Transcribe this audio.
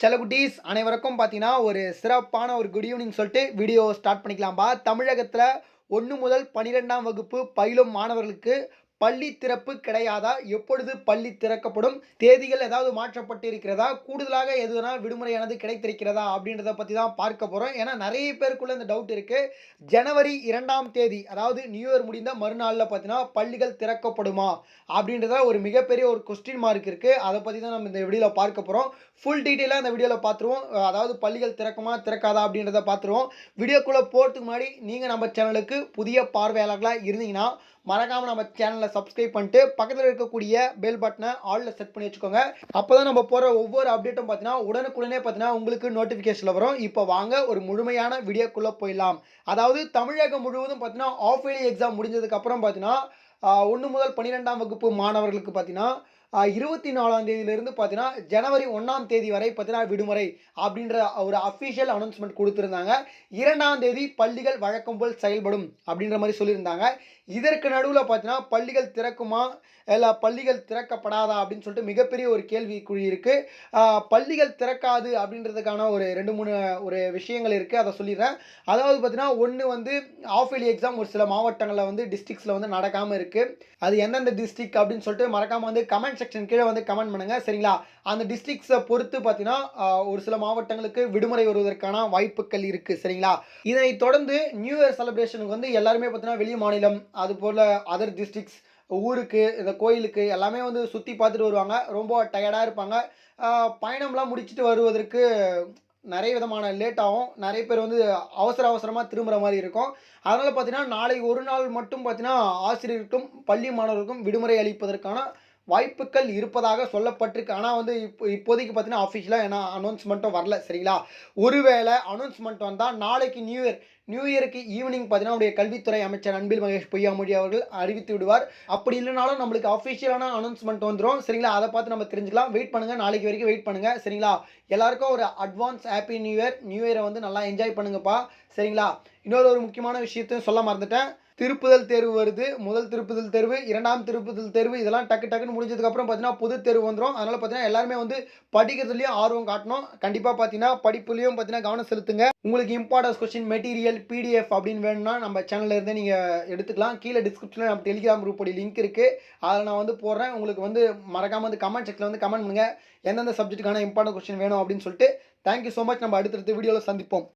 செல்லகுட்டீஸ் அனைவருக்கும் பார்த்தீங்கன்னா ஒரு சிறப்பான ஒரு குட் ஈவினிங் சொல்லிட்டு வீடியோ ஸ்டார்ட் பண்ணிக்கலாம்பா. தமிழகத்தில் ஒன்று முதல் பன்னிரெண்டாம் வகுப்பு பயிலும் மாணவர்களுக்கு பள்ளி திறப்பு கிடையாதா? எப்பொழுது பள்ளி திறக்கப்படும்? தேதிகள் ஏதாவது மாற்றப்பட்டு இருக்கிறதா கூடுதலாக எதுனா விடுமுறையானது கிடைத்திருக்கிறதா? அப்படின்றத பற்றி தான் பார்க்க போகிறோம் ஏன்னா நிறைய பேருக்குள்ள இந்த டவுட் இருக்குது ஜனவரி இரண்டாம் தேதி அதாவது நியூ இயர் முடிந்த மறுநாளில் பார்த்தீங்கன்னா பள்ளிகள் திறக்கப்படுமா? அப்படின்றத ஒரு மிகப்பெரிய ஒரு கொஸ்டின் மார்க் இருக்குது அதை பற்றி தான் நம்ம இந்த வீடியோவில் பார்க்க போகிறோம் ஃபுல் டீட்டெயிலாக இந்த வீடியோவில் பார்த்துருவோம். அதாவது பள்ளிகள் திறக்குமா திறக்காதா அப்படின்றத பார்த்துருவோம். வீடியோக்குள்ளே போகிறதுக்கு முன்னாடி நீங்கள் நம்ம சேனலுக்கு புதிய பார்வையாளர்களாக இருந்தீங்கன்னா மறக்காமல் நம்ம சேனலை சப்ஸ்கிரைப் பண்ணிட்டு பக்கத்தில் இருக்கக்கூடிய பெல் பட்டனை ஆலில் செட் பண்ணி வச்சுக்கோங்க. அப்போ தான் நம்ம போகிற ஒவ்வொரு அப்டேட்டும் பார்த்தீங்கன்னா உடனுக்குடனே பார்த்தீங்கன்னா உங்களுக்கு நோட்டிஃபிகேஷனில் வரும். இப்போ வாங்க ஒரு முழுமையான வீடியோக்குள்ளே போயிடலாம். அதாவது தமிழகம் முழுவதும் பார்த்தீங்கன்னா ஆஃப் இயர்லி எக்ஸாம் முடிஞ்சதுக்கப்புறம் பார்த்தீங்கன்னா ஒன்று முதல் பன்னிரெண்டாம் வகுப்பு மாணவர்களுக்கு பார்த்தீங்கன்னா இருபத்தி நாலாம் தேதியிலிருந்து பார்த்தீங்கன்னா ஜனவரி ஒன்றாம் தேதி வரை பார்த்தீங்கன்னா விடுமுறை அப்படின்ற ஒரு அஃபிஷியல் அனௌன்ஸ்மெண்ட் கொடுத்துருந்தாங்க. இரண்டாம் தேதி பள்ளிகள் வழக்கம் போல் செயல்படும் அப்படின்ற மாதிரி சொல்லியிருந்தாங்க. இதற்கு நடுவில் பார்த்தீங்கன்னா பள்ளிகள் திறக்குமா இல்லை பள்ளிகள் திறக்கப்படாதா அப்படின்னு சொல்லிட்டு மிகப்பெரிய ஒரு கேள்விக்குறி இருக்குது பள்ளிகள் திறக்காது அப்படின்றதுக்கான ஒரு ரெண்டு மூணு ஒரு விஷயங்கள் இருக்குது அதை சொல்லிடுறேன். அதாவது பார்த்தீங்கன்னா ஒன்று வந்து ஆஃப் இயர்லி எக்ஸாம் ஒரு சில மாவட்டங்களில் வந்து டிஸ்ட்ரிக்ஸில் வந்து நடக்காமல் இருக்குது அது எந்தெந்த டிஸ்ட்ரிக் அப்படின்னு சொல்லிட்டு மறக்காமல் வந்து கமெண்ட் செக்ஷன் கீழே வந்து கமெண்ட் பண்ணுங்கள் சரிங்களா? அந்த டிஸ்ட்ரிக்ஸை பொறுத்து பார்த்தீங்கன்னா ஒரு சில மாவட்டங்களுக்கு விடுமுறை வருவதற்கான வாய்ப்புகள் இருக்குது சரிங்களா? இதனை தொடர்ந்து நியூ இயர் செலிப்ரேஷனுக்கு வந்து எல்லாருமே பார்த்தீங்கன்னா வெளி மாநிலம் அது போல் அதர் டிஸ்ட்ரிக்ஸ் ஊருக்கு இந்த கோயிலுக்கு எல்லாமே வந்து சுற்றி பார்த்துட்டு வருவாங்க. ரொம்ப டயர்டாக இருப்பாங்க. பயணம்லாம் முடிச்சுட்டு வருவதற்கு நிறைய விதமான லேட் ஆகும். நிறைய பேர் வந்து அவசர அவசரமாக திரும்புகிற மாதிரி இருக்கும். அதனால் பார்த்தீங்கன்னா நாளை ஒரு நாள் மட்டும் பார்த்தீங்கன்னா ஆசிரியருக்கும் பள்ளி மாணவர்களுக்கும் விடுமுறை அளிப்பதற்கான வாய்ப்புகள் இருப்பதாக சொல்லப்பட்டிருக்கு. ஆனால் வந்து இப்போ இப்போதைக்கு பார்த்தீங்கன்னா அஃபிஷியலாக ஏன்னா அனௌன்ஸ்மெண்ட்டும் வரல சரிங்களா? ஒருவேளை அனௌன்ஸ்மெண்ட் வந்தால் நாளைக்கு நியூ இயர் நியூ இயருக்கு ஈவினிங் பார்த்தீங்கன்னா உடைய கல்வித்துறை அமைச்சர் அன்பில் மகேஷ் பொய்யாமொழி அவர்கள் அறிவித்து விடுவார். அப்படி இல்லைனாலும் நம்மளுக்கு அஃபிஷியலான அனௌன்ஸ்மெண்ட் வந்துடும் சரிங்களா? அதை பார்த்து நம்ம தெரிஞ்சுக்கலாம். வெயிட் பண்ணுங்கள் நாளைக்கு வரைக்கும் வெயிட் பண்ணுங்கள் சரிங்களா? எல்லாருக்கும் ஒரு advance happy new year new இயரை வந்து நல்லா என்ஜாய் பண்ணுங்கப்பா சரிங்களா? இன்னொரு ஒரு முக்கியமான விஷயத்தையும் சொல்ல மறந்துட்டேன். திருப்புதல் தேர்வு வருது. முதல் திருப்புதல் தேர்வு இரண்டாம் திருப்புதல் தேர்வு இதெல்லாம் டக்கு டக்குன்னு முடிஞ்சதுக்கப்புறம் பார்த்தீங்கன்னா புது தேர்வு வந்துடும் அதனால் பார்த்தீங்கன்னா எல்லாருமே வந்து படிக்கிறதுலையும் ஆர்வம் காட்டணும். கண்டிப்பாக பார்த்தீங்கன்னா படிப்புலையும் பார்த்தீங்கன்னா கவனம் செலுத்துங்க. உங்களுக்கு இம்பார்ட்டன்ஸ் கொஸ்டின் மெட்டீரியல் பிடிஎஃப் அப்படின்னு வேணும்னா நம்ம சேனலில் இருந்தே நீங்கள் எடுத்துக்கலாம். கீழே டிஸ்கிரிப்ஷனில் நம்ம டெலிகிராம் குரூப்போட லிங்க் இருக்குது அதில் நான் வந்து போடுறேன். உங்களுக்கு வந்து மறக்காமல் வந்து கமெண்ட் செக்ஷனில் வந்து கமெண்ட் பண்ணுங்கள் எந்தெந்த சப்ஜெக்ட்டுக்கான இம்பார்ட்டன்ட் கொஸ்டின் வேணும் அப்படின்னு சொல்லிட்டு. தேங்க்யூ ஸோ மச் நம்ம அடுத்தடுத்த வீடியோவில் சந்திப்போம்.